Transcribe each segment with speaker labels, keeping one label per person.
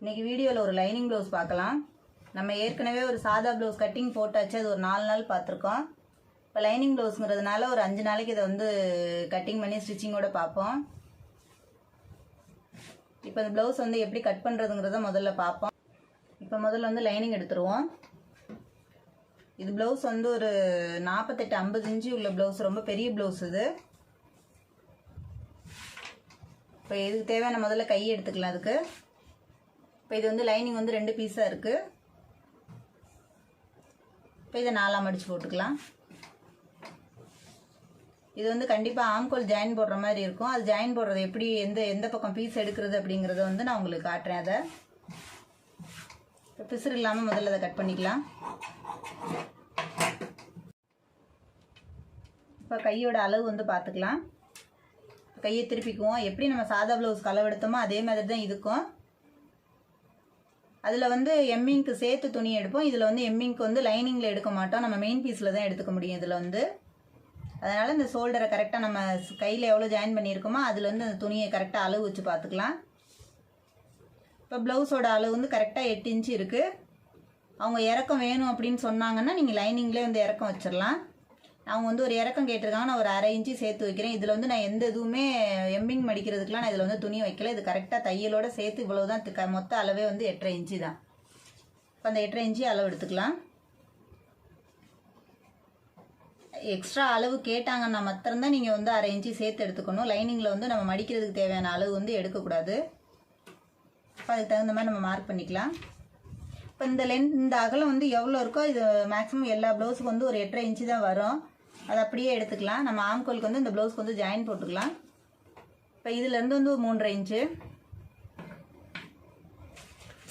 Speaker 1: இன்னைக்கு வீடியோவில் ஒரு லைனிங் ப்ளவுஸ் பார்க்கலாம். நம்ம ஏற்கனவே ஒரு சாதா ப்ளவுஸ் கட்டிங் போட்டாச்சு. அது ஒரு நாலு நாள் பார்த்துருக்கோம். இப்போ லைனிங் ப்ளவுஸுங்கிறதுனால ஒரு அஞ்சு நாளைக்கு இதை வந்து கட்டிங் பண்ணி ஸ்டிச்சிங்கோட பார்ப்போம். இப்போ இந்த ப்ளவுஸ் வந்து எப்படி கட் பண்ணுறதுங்கிறத முதல்ல பார்ப்போம். இப்போ முதல்ல வந்து லைனிங் எடுத்துருவோம். இது ப்ளவுஸ் வந்து ஒரு நாற்பத்தெட்டு ஐம்பது இன்ச்சு உள்ள ப்ளவுஸ் ரொம்ப பெரிய ப்ளவுஸ் இது. இப்போ இதுக்கு தேவையான முதல்ல கை எடுத்துக்கலாம் அதுக்கு. இப்போ இது வந்து லைனிங் வந்து ரெண்டு பீஸாக இருக்குது இப்போ இதை நாலாம் மடித்து போட்டுக்கலாம். இது வந்து கண்டிப்பாக ஆம்கோல் ஜாயின் போடுற மாதிரி இருக்கும். அது ஜாயின் போடுறது எப்படி எந்த எந்த பக்கம் பீஸ் எடுக்கிறது அப்படிங்கிறத வந்து நான் உங்களுக்கு காட்டுறேன் அதை. இப்போ பிசுறு இல்லாமல் முதல்ல அதை கட் பண்ணிக்கலாம். இப்போ கையோட அளவு வந்து பார்த்துக்கலாம். கையை திருப்பிக்குவோம். எப்படி நம்ம சாதா ப்ளவுஸ் அளவெடுத்தோமோ அதே மாதிரி தான் இதுக்கும். அதில் வந்து எம்மிங்க்கு சேர்த்து துணி எடுப்போம். இதில் வந்து எம்மிங்க்கு வந்து லைனிங்கில் எடுக்க மாட்டோம். நம்ம மெயின் பீஸில் தான் எடுத்துக்க முடியும் இதில் வந்து. அதனால் இந்த ஷோல்டரை கரெக்டாக நம்ம கையில் எவ்வளோ ஜாயின் பண்ணியிருக்கோமோ அதுலேருந்து அந்த துணியை கரெக்டாக அளவு வச்சு பார்த்துக்கலாம். இப்போ ப்ளவுஸோட அளவு வந்து கரெக்டாக எட்டு இன்ச்சு இருக்குது அவங்க இறக்கம் வேணும் அப்படின்னு சொன்னாங்கன்னா நீங்கள் லைனிங்லேயே வந்து இறக்கம் வச்சிடலாம் அவங்க வந்து ஒரு இறக்கம் கேட்டிருக்காங்க. நான் ஒரு அரை இன்ச்சு சேர்த்து வைக்கிறேன். இதில் வந்து நான் எந்த இதுவுமே எம்மிங் மடிக்கிறதுக்குலாம் நான் இதில் வந்து துணி வைக்கல. இது கரெக்டாக தையலோட சேர்த்து இவ்வளோ தான் மொத்த அளவே வந்து எட்டரை இன்ச்சு தான். இப்போ அந்த எட்டரை இன்ச்சு அளவு எடுத்துக்கலாம். எக்ஸ்ட்ரா அளவு கேட்டாங்கன்னா மாத்திரம்தான் நீங்கள் வந்து அரை இன்ச்சு சேர்த்து எடுத்துக்கணும். லைனிங்கில் வந்து நம்ம மடிக்கிறதுக்கு தேவையான அளவு வந்து எடுக்கக்கூடாது. இப்போ அதுக்கு தகுந்த மாதிரி நம்ம மார்க் பண்ணிக்கலாம். இப்போ இந்த லென்த் இந்த அகலம் வந்து எவ்வளோ இருக்கோ இது மேக்ஸிமம் எல்லா ப்ளவுஸுக்கு வந்து ஒரு எட்டரை இன்ச்சு தான் வரும். அது அப்படியே எடுத்துக்கலாம். நம்ம ஆம்கோலுக்கு வந்து இந்த ப்ளவுஸ்க்கு வந்து ஜாயின் போட்டுக்கலாம். இப்போ இதுலேருந்து வந்து ஒரு மூன்றரை இன்ச்சு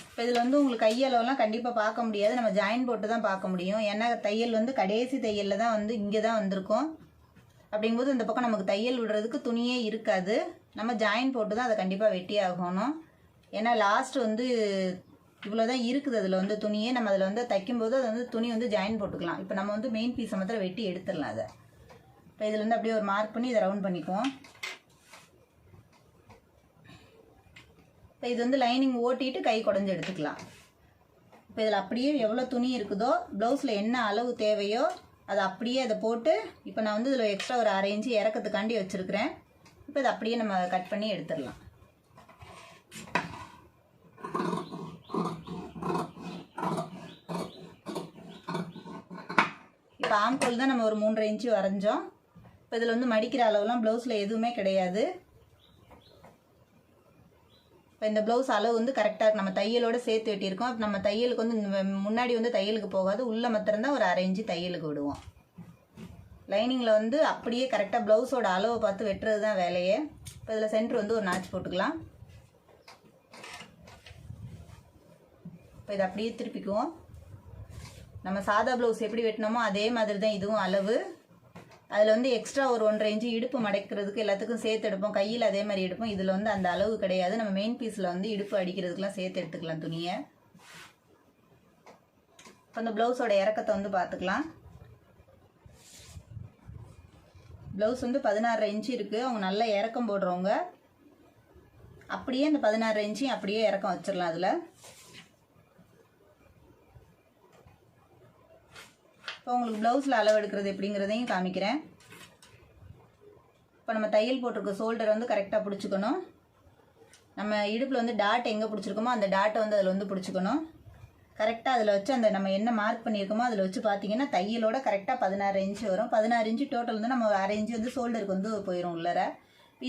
Speaker 1: இப்போ இதில் வந்து உங்களுக்கு கையளவுலாம் கண்டிப்பாக பார்க்க முடியாது. நம்ம ஜாயின் போட்டு தான் பார்க்க முடியும். ஏன்னா தையல் வந்து கடைசி தையலில் தான் வந்து இங்கே தான் வந்திருக்கும். அப்படிங்கும்போது இந்த பக்கம் நமக்கு தையல் விடுறதுக்கு துணியே இருக்காது. நம்ம ஜாயின் போட்டு தான் அதை கண்டிப்பாக வெட்டி ஆகணும் ஏன்னா லாஸ்ட் வந்து இவ்வளோ தான் இருக்குது அதில் வந்து துணியே. நம்ம அதில் வந்து தைக்கும்போது அது வந்து துணி வந்து ஜாயின் போட்டுக்கலாம். இப்போ நம்ம வந்து மெயின் பீஸை மாத்திரம் வெட்டி எடுத்துடலாம் அதை. இப்போ இதில் வந்து அப்படியே ஒரு மார்க் பண்ணி இதை ரவுண்ட் பண்ணிக்குவோம். இப்போ இது வந்து லைனிங் ஓட்டிட்டு கை குடஞ்சி எடுத்துக்கலாம். இப்போ இதில் அப்படியே எவ்வளோ துணி இருக்குதோ ப்ளவுஸில் என்ன அளவு தேவையோ அதை அப்படியே அதை போட்டு இப்போ நான் வந்து இதில் எக்ஸ்ட்ரா ஒரு அரை இன்ச்சு இறக்கத்துக்காண்டி வச்சுருக்கிறேன். இப்போ இதை அப்படியே நம்ம கட் பண்ணி எடுத்துடலாம். இப்போ ஆம்கோல் தான் நம்ம ஒரு மூன்றரை இன்ச்சு வரைஞ்சோம். இப்போ இதில் வந்து மடிக்கிற அளவுலாம் ப்ளவுஸில் எதுவுமே கிடையாது. இப்போ இந்த ப்ளவுஸ் அளவு வந்து கரெக்டாக நம்ம தையலோட சேர்த்து வெட்டியிருக்கோம். நம்ம தையலுக்கு வந்து முன்னாடி வந்து தையலுக்கு போகாது. உள்ளே மாத்திரம்தான் ஒரு அரை இன்ச்சு தையலுக்கு விடுவோம். லைனிங்கில் வந்து அப்படியே கரெக்டாக ப்ளவுஸோட அளவை பார்த்து வெட்டுறது தான் வேலையே. இப்போ இதில் சென்டர் வந்து ஒரு நாச்சு போட்டுக்கலாம். இப்போ இதை அப்படியே திருப்பிக்குவோம். நம்ம சாதா ப்ளவுஸ் எப்படி வெட்டினோமோ அதே மாதிரி தான் இதுவும் அளவு. அதில் வந்து எக்ஸ்ட்ரா ஒரு ஒன்றரை இன்ச்சு இடுப்பு மடைக்கிறதுக்கு எல்லாத்துக்கும் சேர்த்து எடுப்போம். கையில் அதே மாதிரி எடுப்போம். இதில் வந்து அந்த அளவு கிடையாது. நம்ம மெயின் பீஸில் வந்து இடுப்பு அடிக்கிறதுக்கெலாம் சேர்த்து எடுத்துக்கலாம் துணியை. இப்போ அந்த ப்ளவுஸோட இறக்கத்தை வந்து பார்த்துக்கலாம். ப்ளவுஸ் வந்து பதினாறரை இன்ச்சு இருக்குது அவங்க நல்லா இறக்கம் போடுறவங்க அப்படியே அந்த பதினாறு இன்ச்சையும் அப்படியே இறக்கம் வச்சிடலாம் அதில். இப்போ உங்களுக்கு ப்ளவுஸில் அளவு எடுக்கிறது எப்படிங்கிறதையும் காமிக்கிறேன். இப்போ நம்ம தையல் போட்டிருக்க ஷோல்டர் வந்து கரெக்டாக பிடிச்சிக்கணும். நம்ம இடுப்பில் வந்து டாட் எங்கே பிடிச்சிருக்கோமோ அந்த டாட்டை வந்து அதில் வந்து பிடிச்சிக்கணும். கரெக்டாக அதில் வச்சு அந்த நம்ம என்ன மார்க் பண்ணியிருக்கோமோ அதில் வச்சு பார்த்தீங்கன்னா தையலோட கரெக்டாக பதினாறு இன்ச்சு வரும். பதினாறு இன்ச்சு டோட்டல் வந்து நம்ம ஒரு அரை இன்ச்சு வந்து ஷோல்டருக்கு வந்து போயிடும் உள்ளர.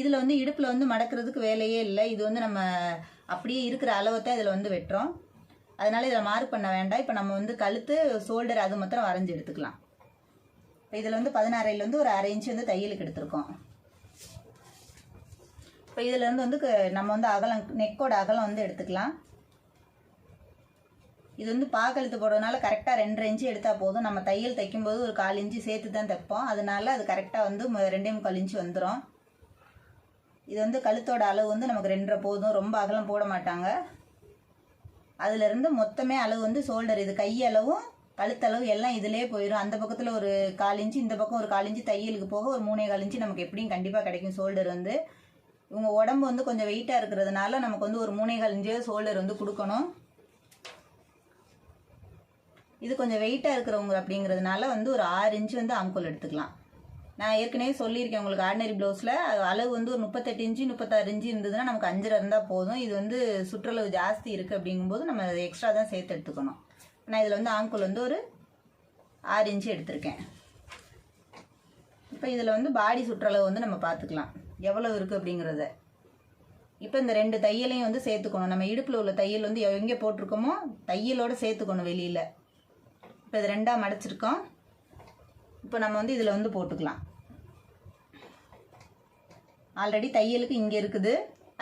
Speaker 1: இதில் வந்து இடுப்பில் வந்து மடக்கிறதுக்கு வேலையே இல்லை. இது வந்து நம்ம அப்படியே இருக்கிற அளவை தான் இதில் வந்து வெட்டுறோம். அதனால இதில் மார்க் பண்ண வேண்டாம். இப்போ நம்ம வந்து கழுத்து ஷோல்டர் அது மாத்திரம் வரைஞ்சி எடுத்துக்கலாம். இப்போ இதில் வந்து பதினாறையில் வந்து ஒரு அரை இன்ச்சு வந்து தையலுக்கு எடுத்திருக்கோம். இப்போ இதிலேருந்து வந்து க- நம்ம வந்து அகலம் நெக்கோட அகலம் வந்து எடுத்துக்கலாம். இது வந்து பாக்கழுத்து போடுறதுனால கரெக்டாக ரெண்டரை இன்ச்சு எடுத்தால் போதும். நம்ம தையல் தைக்கும்போது ஒரு கால் இன்ச்சு சேர்த்து தான் தைப்போம். அதனால அது கரெக்டாக வந்து ரெண்டே முக்கால் இன்ச்சு வந்துடும் இது வந்து கழுத்தோட அளவு வந்து நமக்கு ரெண்டரை போதும். ரொம்ப அகலம் போட மாட்டாங்க. அதுலேருந்து மொத்தமே அளவு வந்து ஷோல்டர் இது கையளவும் கழுத்தளவு எல்லாம் இதிலே போயிடும் அந்த பக்கத்தில் ஒரு கால் இன்ச்சு இந்த பக்கம் ஒரு கால் இன்ச்சு தையலுக்கு போக ஒரு மூணே கால் இன்ச்சு நமக்கு எப்படியும் கண்டிப்பாக கிடைக்கும் ஷோல்டர் வந்து. இவங்க உடம்பு வந்து கொஞ்சம் வெயிட்டாக இருக்கிறதுனால நமக்கு வந்து ஒரு மூணேகால் இன்ச்சு ஷோல்டர் வந்து கொடுக்கணும். இது கொஞ்சம் வெயிட்டாக இருக்கிறவங்க அப்படிங்கிறதுனால வந்து ஒரு ஆறு இன்ச்சு வந்து ஆம்கோல் எடுத்துக்கலாம். நான் ஏற்கனவே சொல்லியிருக்கேன் உங்களுக்கு ஆர்டினரி ப்ளவுஸில் அளவு வந்து ஒரு முப்பத்தெட்டு இன்ச்சு முப்பத்தாறு இன்ச்சு இருந்ததுன்னா நமக்கு அஞ்சரை இருந்தால் போதும். இது வந்து சுற்றளவு ஜாஸ்தி இருக்குது அப்படிங்கும்போது நம்ம அதை எக்ஸ்ட்ரா தான் சேர்த்து எடுத்துக்கணும். நான் இதில் வந்து ஆங்குள் வந்து ஒரு ஆறு இன்ச்சு எடுத்திருக்கேன். இப்போ இதில் வந்து பாடி சுற்றளவு வந்து நம்ம பார்த்துக்கலாம். எவ்வளோ இருக்குது அப்படிங்கிறத. இப்போ இந்த ரெண்டு தையலையும் வந்து சேர்த்துக்கணும். நம்ம இடுப்பில் உள்ள தையல் வந்து எங்கே போட்டிருக்கோமோ தையலோடு சேர்த்துக்கணும் வெளியில். இப்போ இது ரெண்டாக மடைச்சிருக்கோம். இப்போ நம்ம வந்து இதில் வந்து போட்டுக்கலாம். ஆல்ரெடி தையலுக்கு இங்கே இருக்குது.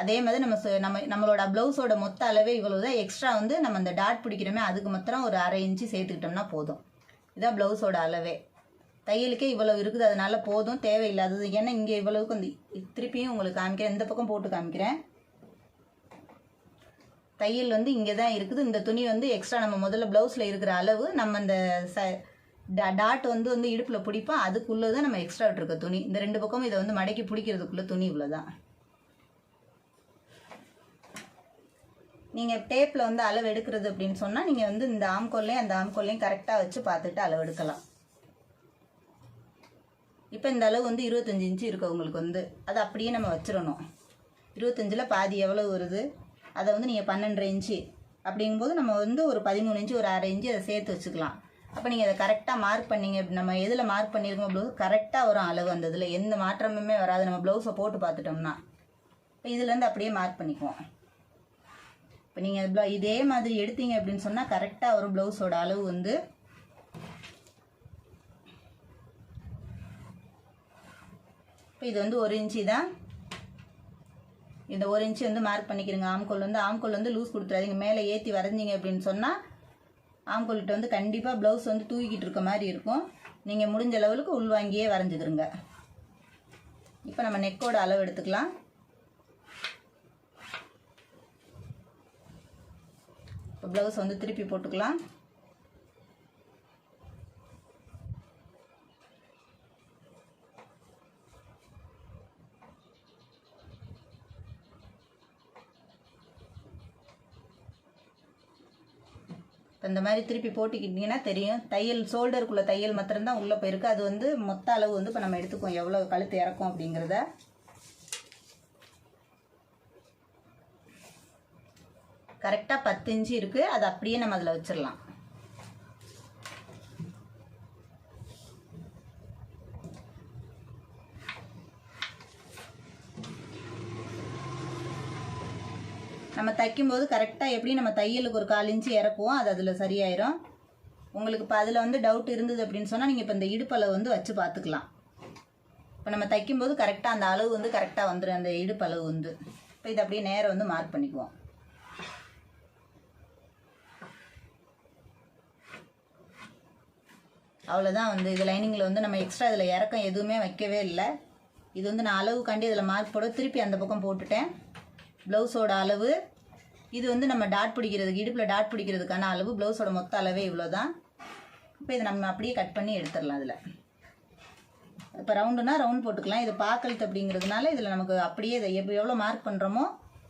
Speaker 1: அதே மாதிரி நம்ம நம்ம நம்மளோட ப்ளவுஸோட மொத்த அளவே இவ்வளோ தான். எக்ஸ்ட்ரா வந்து நம்ம அந்த டாட் பிடிக்கிறோமே அதுக்கு மாத்திரம் ஒரு அரை இன்ச்சு சேர்த்துக்கிட்டோம்னா போதும். இதான் ப்ளவுஸோட அளவே. தையலுக்கே இவ்வளவு இருக்குது அதனால போதும். தேவையில்லாதது. ஏன்னா இங்கே இவ்வளவுக்கு வந்து திருப்பியும் உங்களுக்கு காமிக்கிறேன். இந்த பக்கம் போட்டு காமிக்கிறேன். தையல் வந்து இங்கே தான் இருக்குது. இந்த துணி வந்து எக்ஸ்ட்ரா நம்ம முதல்ல ப்ளவுஸில் இருக்கிற அளவு நம்ம இந்த ச டாட் வந்து வந்து இடுப்பில் பிடிப்போம் அதுக்குள்ளே தான் நம்ம எக்ஸ்ட்ரா விட்டுருக்க துணி. இந்த ரெண்டு பக்கமும் இதை வந்து மடக்கி பிடிக்கிறதுக்குள்ளே துணி இவ்வளோ தான் நீங்கள் டேப்பில் வந்து அளவு எடுக்கிறது அப்படின்னு சொன்னால் நீங்கள் வந்து இந்த ஆம்கோல்லையும் அந்த ஆம்கோல்லையும் கரெக்டாக வச்சு பார்த்துட்டு அளவு எடுக்கலாம். இப்போ இந்த அளவு வந்து இருபத்தஞ்சி இன்ச்சு இருக்குது உங்களுக்கு வந்து. அதை அப்படியே நம்ம வச்சிடணும். இருபத்தஞ்சில் பாதி எவ்வளவு வருது? அதை வந்து நீங்கள் பன்னெண்டரை இன்ச்சு அப்படிங்கும்போது நம்ம வந்து ஒரு பதிமூணு இன்ச்சு ஒரு அரை இன்ச்சு அதை சேர்த்து வச்சுக்கலாம். அப்போ நீங்கள் அதை கரெக்டாக மார்க் பண்ணீங்க நம்ம எதில் மார்க் பண்ணியிருக்கோம் ப்ளவுஸ் கரெக்டாக வரும் அளவு அந்த இதில் எந்த மாற்றமுமே வராது. நம்ம ப்ளவுஸை போட்டு பார்த்துட்டோம்னா இப்போ இதுலேருந்து அப்படியே மார்க் பண்ணிக்குவோம். இப்போ நீங்கள் இதே மாதிரி எடுத்தீங்க அப்படின்னு சொன்னால் கரெக்டாக வரும் ப்ளவுஸோட அளவு வந்து இப்போ இது வந்து ஒரு இன்ச்சு தான். இந்த ஒரு இன்ச்சு வந்து மார்க் பண்ணிக்கிறீங்க. ஆம்கோல் வந்து ஆம்கோல் வந்து லூஸ் கொடுத்துறாதீங்க மேலே ஏற்றி வரைஞ்சிங்க அப்படின்னு சொன்னால் ஆம்கோல்கிட்ட வந்து கண்டிப்பாக ப்ளவுஸ் வந்து தூக்கிட்டு இருக்க மாதிரி இருக்கும். நீங்கள் முடிஞ்ச லெவலுக்கு உள்வாங்கியே வரைஞ்சிக்கிறங்க இப்போ நம்ம நெக்கோட அளவு எடுத்துக்கலாம். இப்போ ப்ளவுஸ் வந்து திருப்பி போட்டுக்கலாம். இந்த மாதிரி திருப்பி போட்டுக்கிட்டீங்கன்னா தெரியும். தையல் ஷோல்டருக்குள்ள தையல் மாத்திரம்தான் உள்ளே போயிருக்கு. அது வந்து மொத்த அளவு வந்து இப்போ நம்ம எடுத்துக்குவோம். எவ்வளோ கழுத்து இறக்கும் அப்படிங்கிறத. கரெக்டாக பத்து இன்ச்சு இருக்குது அது அப்படியே நம்ம அதில் வச்சிடலாம் நம்ம தைக்கும்போது கரெக்டாக எப்படி நம்ம தையலுக்கு ஒரு கால் இன்ச்சு இறக்குவோம் அது அதில் சரியாயிரும். உங்களுக்கு இப்போ அதில் வந்து டவுட் இருந்தது அப்படின்னு சொன்னால் நீங்கள் இப்போ இந்த இடுப்பளவு வந்து வச்சு பார்த்துக்கலாம். இப்போ நம்ம தைக்கும்போது கரெக்டாக அந்த அளவு வந்து கரெக்டாக வந்துடும் அந்த இடுப்பளவு வந்து. இப்போ இதை அப்படியே நேரம் வந்து மார்க் பண்ணிக்குவோம். அவ்வளோதான் வந்து இது லைனிங்கில் வந்து நம்ம எக்ஸ்ட்ரா இதில் இறக்கம் எதுவுமே வைக்கவே இல்லை. இது வந்து நான் அளவு கண்டு இதில் மார்க் போட திருப்பி அந்த பக்கம் போட்டுட்டேன். ப்ளவுஸோட அளவு இது வந்து நம்ம டாட் பிடிக்கிறதுக்கு இடுப்பில் டாட் பிடிக்கிறதுக்கான அளவு ப்ளவுஸோட மொத்த அளவே இவ்வளோ தான் இப்போ இதை நம்ம அப்படியே கட் பண்ணி எடுத்துடலாம் அதில். இப்போ ரவுண்டுனா ரவுண்ட் போட்டுக்கலாம். இது பாக்கழுத்து அப்படிங்கிறதுனால இதில் நமக்கு அப்படியே இதை எப்போ எவ்வளோ மார்க் பண்ணுறோமோ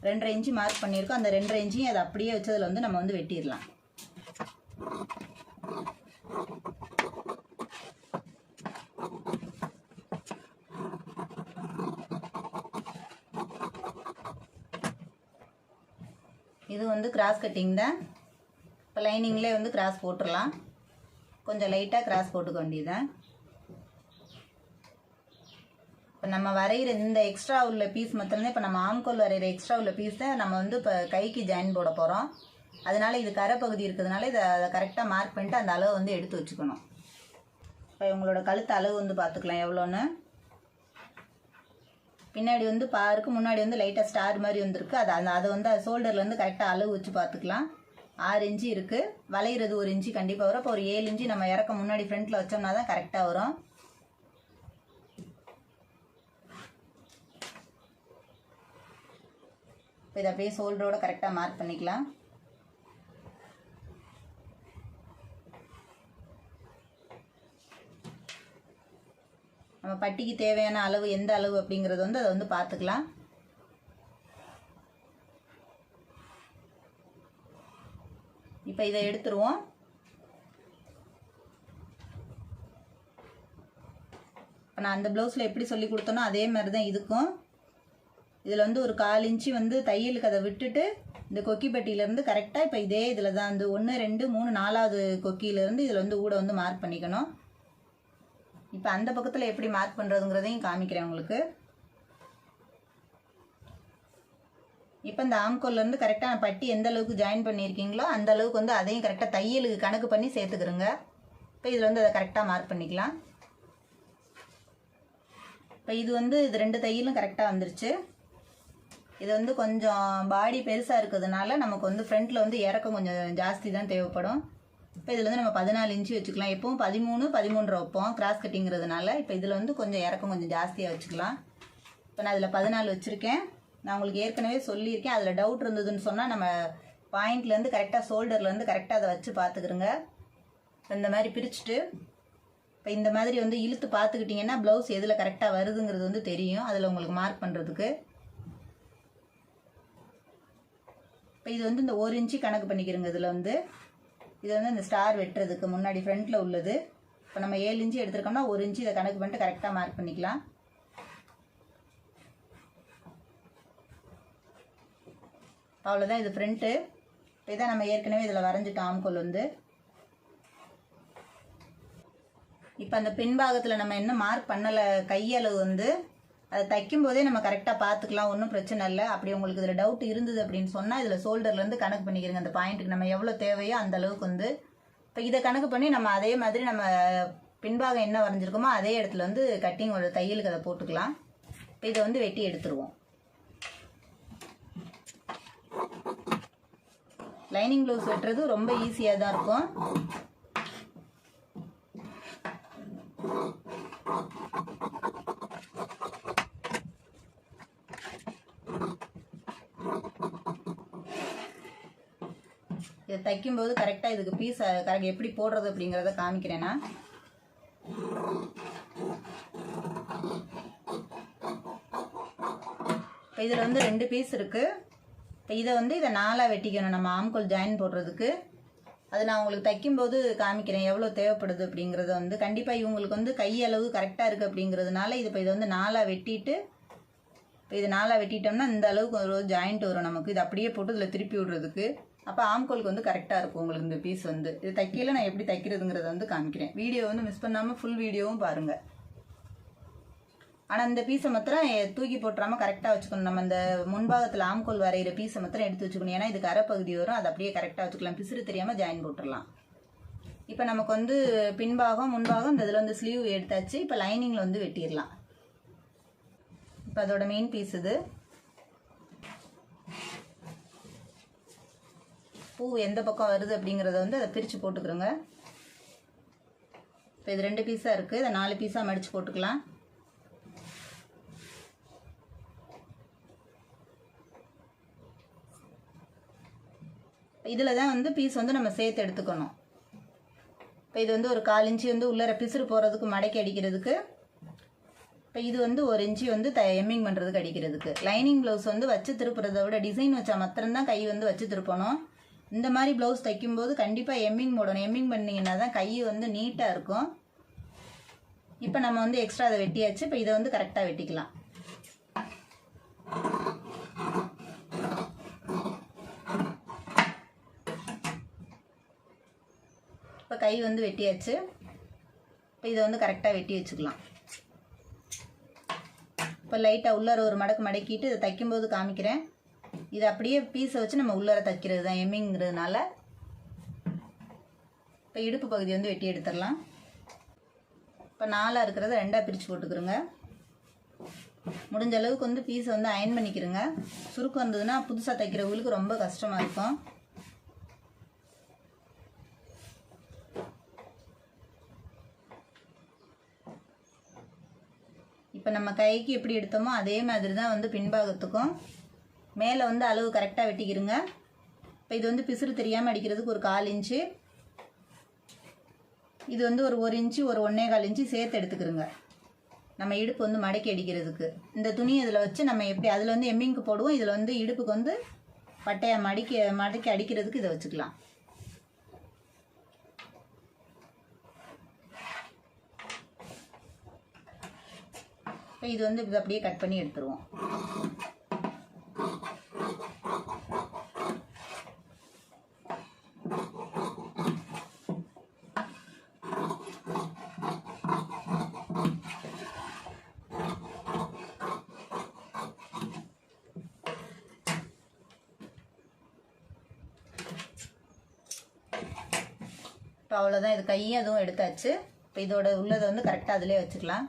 Speaker 1: ரெண்டரை இன்ச்சு மார்க் பண்ணியிருக்கோம். அந்த ரெண்டரை இன்ச்சையும் அதை அப்படியே வச்சதில் வந்து நம்ம வந்து வெட்டிடலாம். இது வந்து கிராஸ் கட்டிங் தான். இப்போ லைனிங்லே வந்து கிராஸ் போட்டுடலாம் கொஞ்சம் லைட்டாக கிராஸ் போட்டுக்க வேண்டியதுதான். இப்போ நம்ம வரைகிற இந்த எக்ஸ்ட்ரா உள்ள பீஸ் மட்டும்தான் இப்போ நம்ம ஆம்கோல் வரைகிற எக்ஸ்ட்ரா உள்ள பீஸ் தான் நம்ம வந்து இப்போ கைக்கு ஜாயின் போட போகிறோம் அதனால இது கரை பகுதி இருக்கிறதுனால இதை அதை கரெக்டாக மார்க் பண்ணிட்டு அந்த அளவு வந்து எடுத்து வச்சுக்கணும். இப்போ உங்களோட கழுத்து அளவு வந்து பார்த்துக்கலாம் எவ்வளோன்னு. பின்னாடி வந்து பாருக்கு முன்னாடி வந்து லைட்டாக ஸ்டார் மாதிரி வந்திருக்கு. அது அந்த அதை வந்து ஷோல்டர்லேருந்து கரெக்டாக அளவு வச்சு பார்த்துக்கலாம். ஆறு இன்ச்சு இருக்குது வளையிறது ஒரு இன்ச்சு கண்டிப்பாக வரும். அப்போ ஒரு ஏழு இன்ச்சு நம்ம இறக்க முன்னாடி ஃப்ரண்ட்டில் வச்சோம்னா தான் கரெக்டாக வரும். இப்போ இதை அப்படியே ஷோல்டரோட கரெக்டாக மார்க் பண்ணிக்கலாம். நம்ம பட்டிக்கு தேவையான அளவு எந்த அளவு அப்படிங்கிறது வந்து அதை வந்து பார்த்துக்கலாம். இப்போ இதை எடுத்துருவோம். இப்போ நான் அந்த ப்ளவுஸில் எப்படி சொல்லி கொடுத்தனோ அதே மாதிரி தான் இதுக்கும். இதில் வந்து ஒரு கால் இன்ச்சு வந்து தையலுக்கு அதை விட்டுட்டு இந்த கொக்கி பட்டியிலேருந்து கரெக்டாக இப்போ இதே இதில் தான் வந்து ஒன்று ரெண்டு மூணு நாலாவது கொக்கியிலேருந்து இதில் வந்து ஊட வந்து மார்க் பண்ணிக்கணும். இப்போ அந்த பக்கத்தில் எப்படி மார்க் பண்ணுறதுங்கிறதையும் காமிக்கிறேன் உங்களுக்கு. இப்போ இந்த ஆம்கோல்லேருந்து கரெக்டாக பட்டி எந்த அளவுக்கு ஜாயின் பண்ணியிருக்கீங்களோ அந்த அளவுக்கு வந்து அதையும் கரெக்டாக தையலுக்கு கணக்கு பண்ணி சேர்த்துக்கிறோங்க. இப்போ இதில் வந்து அதை கரெக்டாக மார்க் பண்ணிக்கலாம். இப்போ இது வந்து இது ரெண்டு தையலும் கரெக்டாக வந்துருச்சு. இது வந்து கொஞ்சம் பாடி பெருசாக இருக்கிறதுனால நமக்கு வந்து ஃப்ரண்ட்டில் வந்து இறக்கம் கொஞ்சம் ஜாஸ்தி தான் தேவைப்படும். இப்போ இதில் வந்து நம்ம பதினாலு இன்ச்சு வச்சுக்கலாம். எப்பவும் பதிமூணு பதிமூன்று வைப்போம். கிராஸ் கட்டிங்கிறதுனால இப்போ இதில் வந்து கொஞ்சம் இறக்கம் கொஞ்சம் ஜாஸ்தியாக வச்சுக்கலாம். இப்போ நான் அதில் பதினாலு வச்சுருக்கேன். நான் உங்களுக்கு ஏற்கனவே சொல்லியிருக்கேன். அதில் டவுட் இருந்ததுன்னு சொன்னால் நம்ம பாயிண்ட்லேருந்து கரெக்டாக ஷோல்டர்லேருந்து கரெக்டாக அதை வச்சு பார்த்துக்கிறோங்க இந்த மாதிரி பிரிச்சுட்டு இப்போ இந்த மாதிரி வந்து இழுத்து பார்த்துக்கிட்டிங்கன்னா ப்ளவுஸ் எதில் கரெக்டாக வருதுங்கிறது வந்து தெரியும். அதில் உங்களுக்கு மார்க் பண்ணுறதுக்கு இப்போ இது வந்து இந்த ஒரு இன்ச்சு கணக்கு பண்ணிக்கிறோங்க இதில் வந்து. இது வந்து இந்த ஸ்டார் வெட்டுறதுக்கு முன்னாடி ஃப்ரண்ட்டில் உள்ளது. இப்போ நம்ம ஏழு இன்ச்சு எடுத்திருக்கோம்னா ஒரு இன்ச்சு இதை கணக்கு பண்ணிட்டு கரெக்டாக மார்க் பண்ணிக்கலாம். அவ்வளோதான் இது ஃப்ரண்ட்டு இதான் நம்ம ஏற்கனவே இதில் வரைஞ்சிட்டோம் ஆம்கோல் வந்து. இப்போ அந்த பின்பாகத்தில் நம்ம என்ன மார்க் பண்ணலை கையளவு வந்து அதை தைக்கும் போதே நம்ம கரெக்டாக பார்த்துக்கலாம் ஒன்றும் பிரச்சனை இல்லை. அப்படி உங்களுக்கு இதில் டவுட் இருந்தது அப்படின்னு சொன்னால் இதில் ஷோல்டர்லேருந்து கணக்கு பண்ணிக்கிறங்க. அந்த பாயிண்ட்டுக்கு நம்ம எவ்வளோ தேவையோ அந்த அளவுக்கு வந்து இப்போ இதை கணக்கு பண்ணி நம்ம அதே மாதிரி நம்ம பின்பாகம் என்ன வரைஞ்சிருக்கோமோ அதே இடத்துல வந்து கட்டிங் ஒரு தையலுக்கு அதை போட்டுக்கலாம். இப்போ இதை வந்து வெட்டி எடுத்துருவோம். லைனிங் ப்ளவுஸ் வெட்டுறது ரொம்ப ஈஸியாக தான் இருக்கும். தைக்கும்போது கரெக்டாக இதுக்கு பீஸ் கரெக்ட் எப்படி போடுறது அப்படிங்கிறத காமிக்கிறேன்னா இப்போ இதில் வந்து ரெண்டு பீஸ் இருக்குது இப்போ இதை வந்து இதை நாலாக வெட்டிக்கணும். நம்ம ஆம்கோல் ஜாயின் போடுறதுக்கு. அது நான் உங்களுக்கு தைக்கும்போது காமிக்கிறேன். எவ்வளோ தேவைப்படுது அப்படிங்கிறத வந்து கண்டிப்பாக இவங்களுக்கு வந்து கையளவு கரெக்டாக இருக்குது அப்படிங்கிறதுனால இது இப்போ இதை வந்து நாலாக வெட்டிட்டு இப்போ இது நாலாக வெட்டிட்டோம்னா இந்த அளவுக்கு ஒரு ஜாயிண்ட் வரும் நமக்கு. இது அப்படியே போட்டு இதில் திருப்பி விடுறதுக்கு. அப்போ ஆம்கோலுக்கு வந்து கரெக்டாக இருக்கும் உங்களுக்கு இந்த பீஸ் வந்து. இது தைக்கையில் நான் எப்படி தைக்கிறதுங்கிறத வந்து காமிக்கிறேன். வீடியோ வந்து மிஸ் பண்ணாமல் ஃபுல் வீடியோவும் பாருங்கள் ஆனால் இந்த பீஸை மாத்திரம் தூக்கி போட்டுறாமல் கரெக்டாக வச்சுக்கணும். நம்ம இந்த முன்பாகத்தில் ஆம்கோல் வரைகிற பீஸை மாத்திரம் எடுத்து வச்சுக்கணும். ஏன்னா இதுக்கு அரை பகுதி வரும். அதை அப்படியே கரெக்டாக வச்சுக்கலாம். பிசுறு தெரியாமல் ஜாயின் போட்டுடலாம். இப்போ நமக்கு வந்து பின்பாகம் முன்பாகம் இந்த இதில் வந்து ஸ்லீவ் எடுத்தாச்சு. இப்போ லைனிங்கில் வந்து வெட்டிடலாம். இப்போ அதோட மெயின் பீஸ் இது. பூ எந்த பக்கம் வருது அப்படிங்கிறத வந்து அதை பிரித்து போட்டுக்கிறோங்க. இப்போ இது ரெண்டு பீஸாக இருக்குது இதை நாலு பீஸாக மடித்து போட்டுக்கலாம். இதில் தான் வந்து பீஸ் வந்து நம்ம சேர்த்து எடுத்துக்கணும். இப்போ இது வந்து ஒரு கால் இன்ச்சு வந்து உள்ளர பிசுறு போகிறதுக்கு மடக்கி அடிக்கிறதுக்கு இப்போ இது வந்து ஒரு இன்ச்சு வந்து த எம்மிங் பண்ணுறதுக்கு அடிக்கிறதுக்கு. லைனிங் ப்ளவுஸ் வந்து வச்சு திருப்புறதை விட டிசைன் வச்சா மாத்திரம்தான் கை வந்து வச்சு திருப்பணும். இந்த மாதிரி ப்ளவுஸ் தைக்கும்போது கண்டிப்பாக எம்மிங் போடணும். எம்மிங் பண்ணிங்கன்னா தான் கை வந்து நீட்டாக இருக்கும். இப்போ நம்ம வந்து எக்ஸ்ட்ரா அதை வெட்டியாச்சு. இப்போ இதை வந்து கரெக்டாக வெட்டிக்கலாம். இப்போ கை வந்து வெட்டியாச்சு. இப்போ இதை வந்து கரெக்டாக வெட்டி வச்சுக்கலாம். இப்போ லைட்டாக உள்ளார ஒரு மடக்கு மடக்கிட்டு இதை தைக்கும்போது காமிக்கிறேன். இது அப்படியே பீஸை வச்சு நம்ம உள்ளார தைக்கிறது தான் எம்மிங்கிறதுனால இப்போ இடுப்பு பகுதி வந்து வெட்டி எடுத்துடலாம். இப்போ நாலாக இருக்கிறத ரெண்டாக பிரித்து போட்டுக்கிறோங்க. முடிஞ்ச அளவுக்கு வந்து பீஸை வந்து அயன் பண்ணிக்கிறோங்க. சுருக்கம் வந்ததுன்னா புதுசாக தைக்கிறவங்களுக்கு ரொம்ப கஷ்டமாக இருக்கும். இப்போ நம்ம கைக்கு எப்படி எடுத்தோமோ அதே மாதிரி தான் வந்து பின்பாகத்துக்கும். மேலே வந்து அளவு கரெக்டாக வெட்டிக்கிருங்க. இப்போ இது வந்து பிசுறு தெரியாமல் அடிக்கிறதுக்கு ஒரு கால் இன்ச்சு. இது வந்து ஒரு ஒரு இன்ச்சு ஒரு ஒன்றே கால் இன்ச்சு சேர்த்து எடுத்துக்கிறோங்க நம்ம இடுப்பு வந்து மடக்கி அடிக்கிறதுக்கு. இந்த துணி இதில் வச்சு நம்ம எப்படி அதில் வந்து எம்மிங்க்கு போடுவோம். இதில் வந்து இடுப்புக்கு வந்து பட்டையை மடிக்க மடக்கி அடிக்கிறதுக்கு இதை வச்சுக்கலாம். இப்போ இது வந்து அப்படியே கட் பண்ணி எடுத்துருவோம். இப்போ அவ்வளோதான் இது கையும் அதுவும் எடுத்தாச்சு. இப்போ இதோட உள்ளதை வந்து கரெக்டாக அதிலே வச்சுக்கலாம்.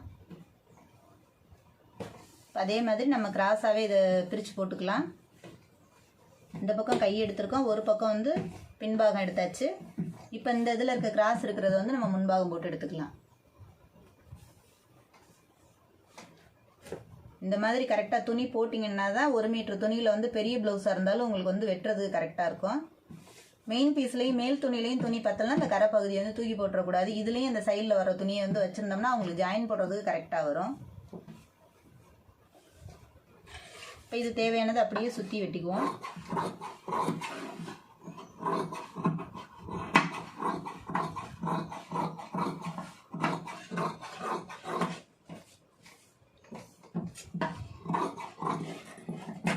Speaker 1: அதே மாதிரி நம்ம கிராஸாகவே இதை பிரித்து போட்டுக்கலாம். இந்த பக்கம் கை எடுத்திருக்கோம். ஒரு பக்கம் வந்து பின்பாகம் எடுத்தாச்சு. இப்போ இந்த இதில் இருக்க கிராஸ் இருக்கிறத வந்து நம்ம முன்பாகம் போட்டு எடுத்துக்கலாம். இந்த மாதிரி கரெக்டாக துணி போட்டிங்கன்னா தான் ஒரு மீட்டர் துணியில் வந்து பெரிய ப்ளவுஸாக இருந்தாலும் உங்களுக்கு வந்து வெட்டுறது கரெக்டாக இருக்கும். மெயின் பீஸ்லேயும் மேல் துணிலையும் துணி பார்த்தோம்னா இந்த கரை பகுதியை வந்து தூக்கி போட்டுறக்கூடாது. இதுலேயும் இந்த சைடில் வர துணியை வந்து வச்சுருந்தோம்னா அவங்களுக்கு ஜாயின் போடுறதுக்கு கரெக்டாக வரும். இப்போ இது தேவையானது அப்படியே சுற்றி வெட்டிக்குவோம்.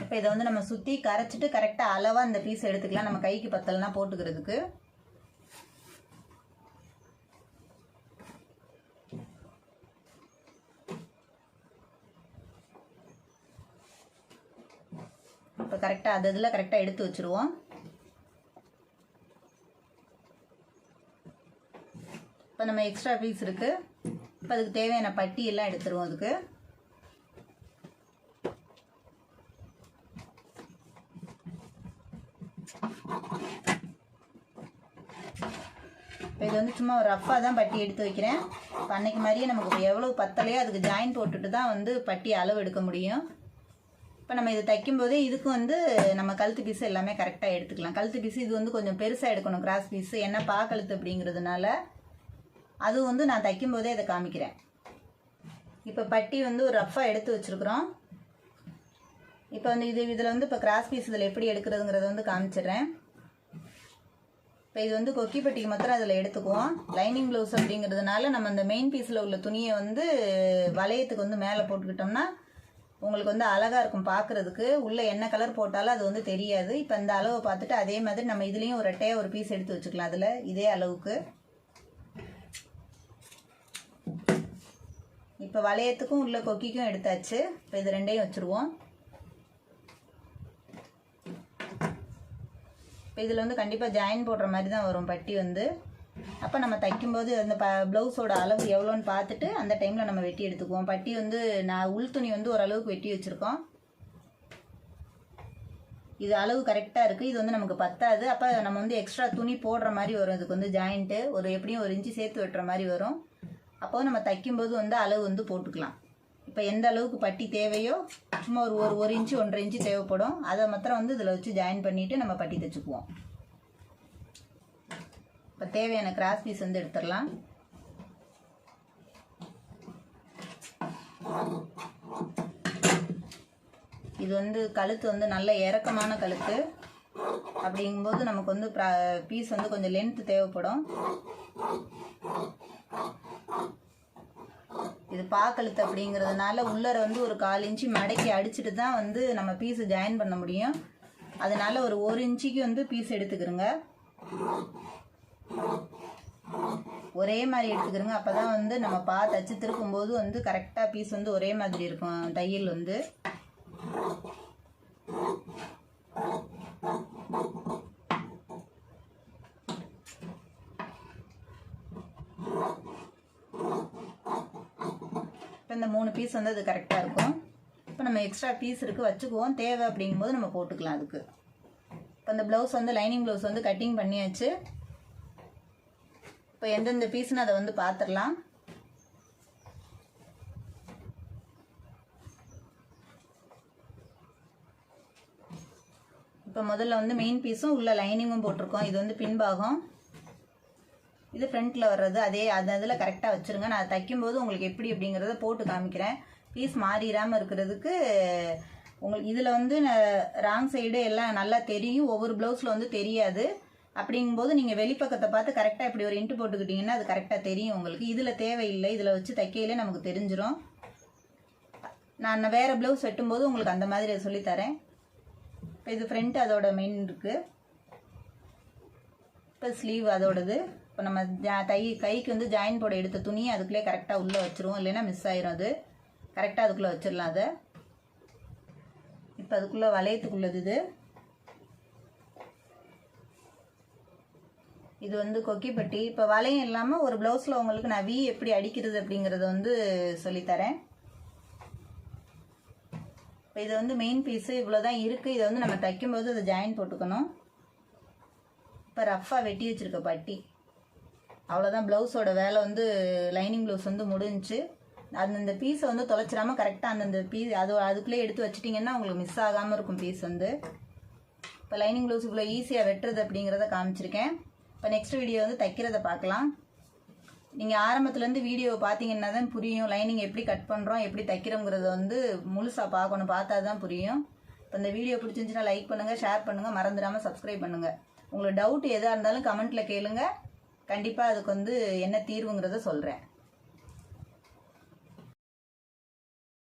Speaker 1: இப்போ இதை வந்து நம்ம சுற்றி கரைச்சிட்டு கரெக்டாக அளவாக அந்த பீஸ் எடுத்துக்கலாம். நம்ம கைக்கு பத்தலைனா போட்டுக்கிறதுக்கு. இப்போ கரெக்டாக அது இதில் கரெக்டாக எடுத்து வச்சுருவோம். இப்போ நம்ம எக்ஸ்ட்ரா பீஸ் இருக்குது இப்போ அதுக்கு தேவையான பட்டி எல்லாம் எடுத்துருவோம் அதுக்கு. இப்போ இது வந்து சும்மா ஒரு ரஃப்பாக தான் பட்டி எடுத்து வைக்கிறேன். இப்போ அன்னைக்கு மாதிரியே நமக்கு எவ்வளோ பத்தலையோ அதுக்கு ஜாயின் போட்டுட்டு தான் வந்து பட்டி அளவு எடுக்க முடியும். இப்போ நம்ம இதை தைக்கும்போதே இதுக்கு வந்து நம்ம கழுத்து பீஸ் எல்லாமே கரெக்டாக எடுத்துக்கலாம். கழுத்து பீஸ் இது வந்து கொஞ்சம் பெருசாக எடுக்கணும் கிராஸ் பீஸ் என்ன பா கழுத்து அப்படிங்கிறதுனால அது வந்து நான் தைக்கும்போதே இதை காமிக்கிறேன். இப்போ பட்டி வந்து ஒரு ரஃப்பாக எடுத்து வச்சுருக்குறோம். இப்போ வந்து இது இதில் வந்து இப்போ கிராஸ் பீஸ் இதில் எப்படி எடுக்கிறதுங்கிறத வந்து காமிச்சிடுறேன். இப்போ இது வந்து கொக்கி பட்டிக்கு மாத்திரம் அதில் எடுத்துக்குவோம். லைனிங் ப்ளவுஸ் அப்படிங்கிறதுனால நம்ம அந்த மெயின் பீஸில் உள்ள துணியை வந்து வளையத்துக்கு வந்து மேலே போட்டுக்கிட்டோம்னா உங்களுக்கு வந்து அழகாக இருக்கும் பார்க்குறதுக்கு உள்ளே என்ன கலர் போட்டாலும் அது வந்து தெரியாது. இப்போ இந்த அளவை பார்த்துட்டு அதே மாதிரி நம்ம இதுலேயும் ஒரு ரெட்டையாக ஒரு பீஸ் எடுத்து வச்சுக்கலாம் அதில். இதே அளவுக்கு. இப்போ வளையத்துக்கும் உள்ள கொக்கிக்கும் எடுத்தாச்சு. இப்போ இது ரெண்டையும் வச்சுருவோம். இப்போ இதில் வந்து கண்டிப்பாக ஜாயின் போடுற மாதிரி தான் வரும் பட்டி வந்து. அப்போ நம்ம தைக்கும்போது அந்த ப ப்ளவுஸோட அளவு எவ்வளோன்னு பார்த்துட்டு அந்த டைமில் நம்ம வெட்டி எடுத்துக்குவோம். பட்டி வந்து நான் உள் துணி வந்து ஓரளவுக்கு வெட்டி வச்சுருக்கோம். இது அளவு கரெக்டாக இருக்குது இது வந்து நமக்கு பத்தாது. அப்போ நம்ம வந்து எக்ஸ்ட்ரா துணி போடுற மாதிரி வரும். இதுக்கு வந்து ஜாயிண்ட்டு ஒரு எப்படியும் ஒரு இன்ச்சு சேர்த்து வெட்டுற மாதிரி வரும். அப்போ நம்ம தைக்கும்போது வந்து அளவு வந்து போட்டுக்கலாம். இப்போ எந்த அளவுக்கு பட்டி தேவையோ சும்மா ஒரு ஒரு ஒரு இன்ச்சு ஒன்றரை இன்ச்சு தேவைப்படும். அதை மாத்திரம் வந்து இதில் வச்சு ஜாயின் பண்ணிவிட்டு நம்ம பட்டி தைச்சுக்குவோம். இப்போ தேவையான கிராஸ் பீஸ் வந்து எடுத்துடலாம். இது வந்து கழுத்து வந்து நல்ல இறக்கமான கழுத்து. அப்படிங்கும்போது நமக்கு வந்து பீஸ் வந்து கொஞ்சம் லென்த் தேவைப்படும். இது பாக்கழுத்து அப்படிங்கிறதுனால உள்ளர வந்து ஒரு கால் இன்ச்சு மடக்கி அடிச்சுட்டு தான் வந்து நம்ம பீஸ் ஜாயின் பண்ண முடியும். அதனால ஒரு ஒரு இன்ச்சுக்கு வந்து பீஸ் எடுத்துக்கிறோங்க. ஒரே மாதிரி எடுத்துக்கிறோங்க. அப்போ தான் வந்து நம்ம பா தச்சு திருப்பும்போது வந்து கரெக்டாக பீஸ் வந்து ஒரே மாதிரி இருக்கும். தையல் வந்து. இப்போ இந்த மூணு பீஸ் வந்து அது கரெக்டாக இருக்கும். இப்போ நம்ம எக்ஸ்ட்ரா பீஸ் இருக்குது வச்சுக்குவோம். தேவை அப்படிங்கும்போது நம்ம போட்டுக்கலாம் அதுக்கு. இப்போ இந்த ப்ளவுஸ் வந்து லைனிங் ப்ளவுஸ் வந்து கட்டிங் பண்ணியாச்சு. இப்போ எந்தெந்த பீஸ்னு அதை வந்து பார்த்துடலாம் இப்போ முதல்ல வந்து மெயின் பீஸும் உள்ள லைனிங்கும் போட்டிருக்கோம். இது வந்து பின்பாகம். இது ஃப்ரண்ட்டில் வர்றது. அதே அது அதில் கரெக்டாக வச்சுருங்க. நான் தைக்கும்போது உங்களுக்கு எப்படி அப்படிங்கிறத போட்டு காமிக்கிறேன். பீஸ் மாறிடாமல் இருக்கிறதுக்கு உங்களுக்கு இதில் வந்து ராங் சைடு எல்லாம் நல்லா தெரியும். ஒவ்வொரு ப்ளவுஸில் வந்து தெரியாது. அப்படிங்கும்போது நீங்கள் வெளிப்பக்கத்தை பார்த்து கரெக்டாக இப்படி ஒரு இன்ட்டு போட்டுக்கிட்டிங்கன்னா அது கரெக்டாக தெரியும் உங்களுக்கு. இதில் தேவையில்லை. இதில் வச்சு தைக்கையிலே நமக்கு தெரிஞ்சிடும் நான் வேறு ப்ளவுஸ் வெட்டும்போது உங்களுக்கு அந்த மாதிரி சொல்லித்தரேன் இப்போ இது ஃப்ரண்ட் அதோட மெயின் இருக்குது இப்போ ஸ்லீவ் அதோடது. இப்போ நம்ம ஜா- தை கைக்கு வந்து ஜாயின் போட எடுத்த துணியை அதுக்குள்ளே கரெக்டாக உள்ளே வச்சிருவோம். இல்லைன்னா மிஸ் ஆயிரும் அது. கரெக்டாக அதுக்குள்ளே வச்சிடலாம் அதை. இப்போ அதுக்குள்ளே வளையத்துக்குள்ளது இது. இது வந்து கொக்கிப்பட்டி. இப்போ வளையம் இல்லாமல் ஒரு ப்ளவுஸில் உங்களுக்கு நான் வி எப்படி அடிக்கிறது அப்படிங்கிறத வந்து சொல்லித்தரேன். இப்போ இது வந்து மெயின் பீஸு இவ்வளோ தான் இருக்குது இதை வந்து நம்ம தைக்கும்போது அதை ஜாயின் போட்டுக்கணும். இப்போ ரஃப்பாக வெட்டி வச்சுருக்க பட்டி. அவ்வளோதான் ப்ளவுஸோட வேலை வந்து லைனிங் ப்ளவுஸ் வந்து முடிஞ்சுச்சு அந்தந்த பீஸை வந்து தொலைச்சிடாம கரெக்டாக அந்தந்த பீஸ் அது அதுக்குள்ளே எடுத்து வச்சிட்டிங்கன்னா உங்களுக்கு மிஸ் ஆகாமல் இருக்கும் பீஸ் வந்து. இப்போ லைனிங் ப்ளவுஸ் இவ்வளோ ஈஸியாக வெட்டுறது அப்படிங்கிறத காமிச்சிருக்கேன். இப்போ நெக்ஸ்ட் வீடியோ வந்து தைக்கிறத பார்க்கலாம். நீங்கள் ஆரம்பத்துலேருந்து வீடியோ பார்த்தீங்கன்னா தான் புரியும். லைனிங் எப்படி கட் பண்ணுறோம் எப்படி தைக்கிறோங்கிறத வந்து முழுசாக பார்க்கணும். பார்த்தா தான் புரியும். இப்போ இந்த வீடியோ பிடிச்சிருந்துச்சுன்னா லைக் பண்ணுங்கள் ஷேர் பண்ணுங்கள் மறந்துடாமல் சப்ஸ்கிரைப் பண்ணுங்கள் உங்களுக்கு டவுட் எதாக இருந்தாலும் கமெண்ட்டில் கேளுங்க. கண்டிப்பாக அதுக்கு வந்து என்ன தீர்வுங்கிறத சொல்கிறேன்